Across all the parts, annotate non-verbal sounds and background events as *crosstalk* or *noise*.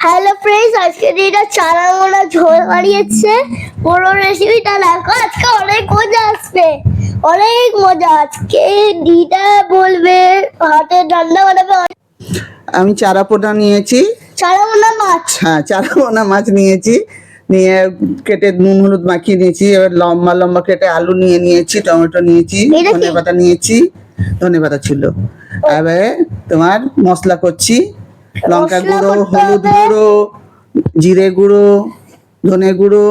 Hello friends আজকে দিনটা চারা মোড়া ঝোল বাড়িয়েছে পুরো রেসিপিটা দেখো আজকে অনেক মজা আসবে। অনেক মজা আজকে দিদা বলবে হাতে রান্না বানাবে। আমি চারা পোনা নিয়েছি। চারা মোড়া মাছ? হ্যাঁ চারা পোনা মাছ নিয়েছি। নিয়ে কেটে নুন হলুদ মাখিয়ে নিয়েছি এবার লম্বা লম্বা কেটে আলু নিয়ে নিয়েছি টমেটো নিয়েছি ধনে পাতা নিয়েছি ধনে পাতা ছিল এবারে তোমার মশলা করছি। লঙ্কা গুঁড়ো হলুদ গুঁড়ো জিরে গুঁড়ো ধনে গুঁড়ো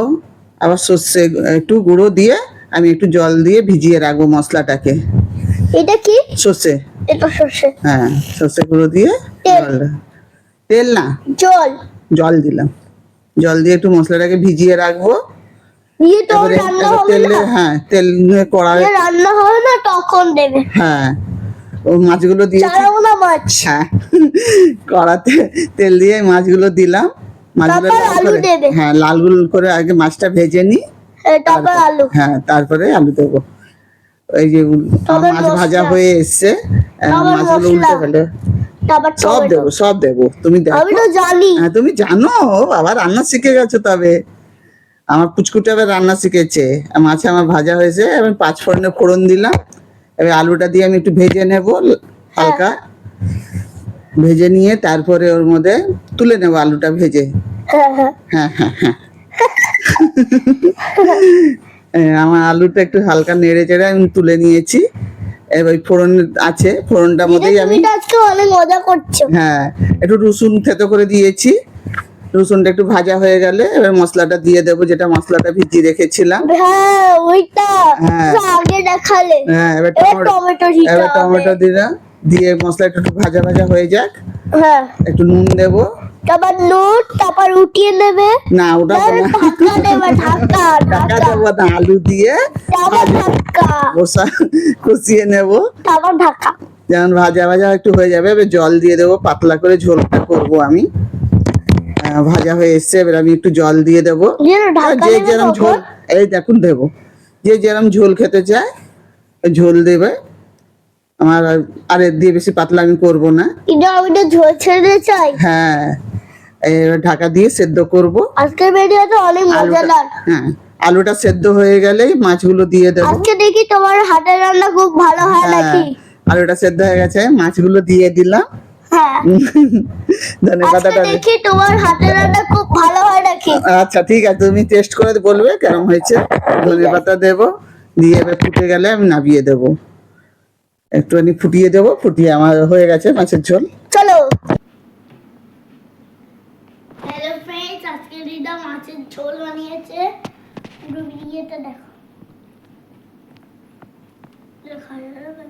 আবার সর্ষে একটু গুঁড়ো দিয়ে আমি একটু জল দিয়ে ভিজিয়ে রাখব মশলাটাকে। এটা কি? সর্ষে। এটা সর্ষে। হ্যাঁ সর্ষে গুঁড়ো দিয়ে তেল। জল। তেল না। জল। জল দিলাম। জল দিয়ে একটু মশলাটাকে ভিজিয়ে রাখব। তেলে হ্যাঁ তেল কড়াই রান্না হবে না তখন দেবে। হ্যাঁ। ও মাছগুলো দিয়েছি হ্যাঁ কড়াতে তেল দিয়ে মাছগুলো দিলাম। মাছগুলো। হ্যাঁ লাল গুল করে আগে মাছটা ভেজে নি হ্যাঁ, তারপর আলু। হ্যাঁ তারপরে আলু দেবো। এই যে মাছ ভাজা হয়ে এসছে। মাছগুলো উল্টে ফেলে। সব দেবো সব দেবো। তুমি জানি। হ্যাঁ তুমি জানো বাবা রান্না শিখে গেছো তবে। আমার পুচকুটা রান্না শিখেছে। মাছে আমার ভাজা হয়েছে আমি পাঁচ ফোড়নে ফোড়ন দিলাম। এবার আলুটা দিয়ে আমি একটু ভেজে নেব হালকা। ভেজে নিয়ে তারপরে ওর মধ্যে তুলে নেব আলুটা ভেজে। হ্যাঁ হ্যাঁ হ্যাঁ। আমার আলুটা একটু হালকা নেড়ে চেড়ে আমি তুলে নিয়েছি। এবার ফোড়ন আছে ফোড়নটার মধ্যেই আমি অনেক মজা করছ। হ্যাঁ একটু রসুন থেতো করে দিয়েছি। রসুনটা একটু ভাজা হয়ে গেলে এবার মশলাটা দিয়ে দেবো যেটা মশলাটা ভিজিয়ে রেখেছিলাম। হ্যাঁ ওইটা হ্যাঁ। আগে দেখালে। হ্যাঁ এবার টমেটো টমেটো এবার টমেটো দিলাম দিয়ে মশলাটা একটু ভাজা ভাজা হয়ে যাক। হ্যাঁ। একটু নুন দেবো। তারপর নুন তারপর উঠিয়ে নেবে। না ওটা তারপর ঢাকা দেবে ঢাকা ঢাকা দেবো না আলু দিয়ে তারপর ঢাকা। কষা কষিয়ে নেব। তারপর ঢাকা। যেমন ভাজা ভাজা একটু হয়ে যাবে এবার জল দিয়ে দেবো পাতলা করে ঝোলটা করব আমি। ভাজা হয়ে এসছে এবার আমি একটু জল দিয়ে দেবো। যে দেবে যেরকম ঝোল এই দেখুন দেবো। যে যেরকম ঝোল খেতে চায় ঝোল দেবে। আমার আর- এর দিয়ে বেশি পাতলা আমি করব না। ঝোল ছেড়ে চাই। হ্যাঁ ঢাকা দিয়ে সেদ্ধ করব। আজকের ভিডিওতে অনেক মজাদার। হ্যাঁ আলুটা সেদ্ধ হয়ে গেলেই মাছগুলো দিয়ে দেবো। আজকে দেখি তোমার হাতের রান্না খুব ভালো হয় হ্যাঁ নাকি? আলুটা সেদ্ধ হয়ে গেছে মাছগুলো দিয়ে দিলাম। হ্যাঁ। *laughs* ধনে পাতাটা দেখি তোমার হাতের রান্না খুব ভালো হয় নাকি? আচ্ছা ঠিক আছে তুমি টেস্ট করে বলবে কেমন হয়েছে। ধনে পাতা দেবো দিয়ে এবার ফুটে গেলে আমি নামিয়ে দেবো। একটুখানি ফুটিয়ে দেবো ফুটিয়ে আমার হয়ে গেছে মাছের ঝোল। চলো। হ্যালো ফ্রেন্ডস আজকে দিদা মাছের ঝোল বানিয়েছে। পুরো ভিডিওটা দেখো। দেখা যাবে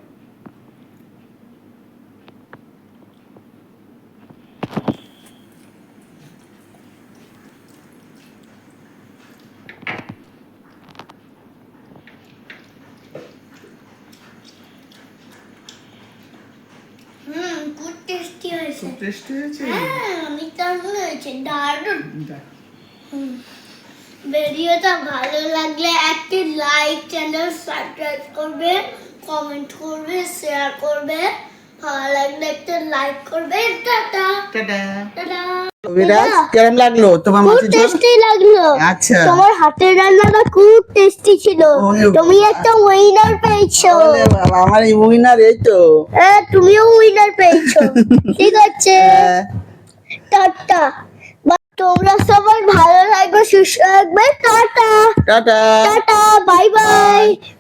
হুম খুব হয়েছে টেস্টি হয়েছে। হ্যাঁ অনেক দারুণ। হয়েছে দারুণ ভিডিওটা ভালো লাগলে একটি লাইক চ্যানেল সাবস্ক্রাইব করবে কমেন্ট করবে শেয়ার করবে। ভালো লাগলে একটা লাইক করবে। টাটা। টাটা। টাটা। বিরাজ কেমন লাগল? তোমার খুব টেস্টি লাগল। আচ্ছা। তোমার হাতের রান্নাটা খুব টেস্টি ছিল। তুমি একটা উইনার পেয়েছ। আমার এই উইনার এই তো। হ্যাঁ তুমিও উইনার পেয়েছ। *laughs* ঠিক আছে। হ্যাঁ। টাটা। তোমরা সবাই ভালো লাগবে সুস্থ থাকবে। Tata. Tata. Tata bye bye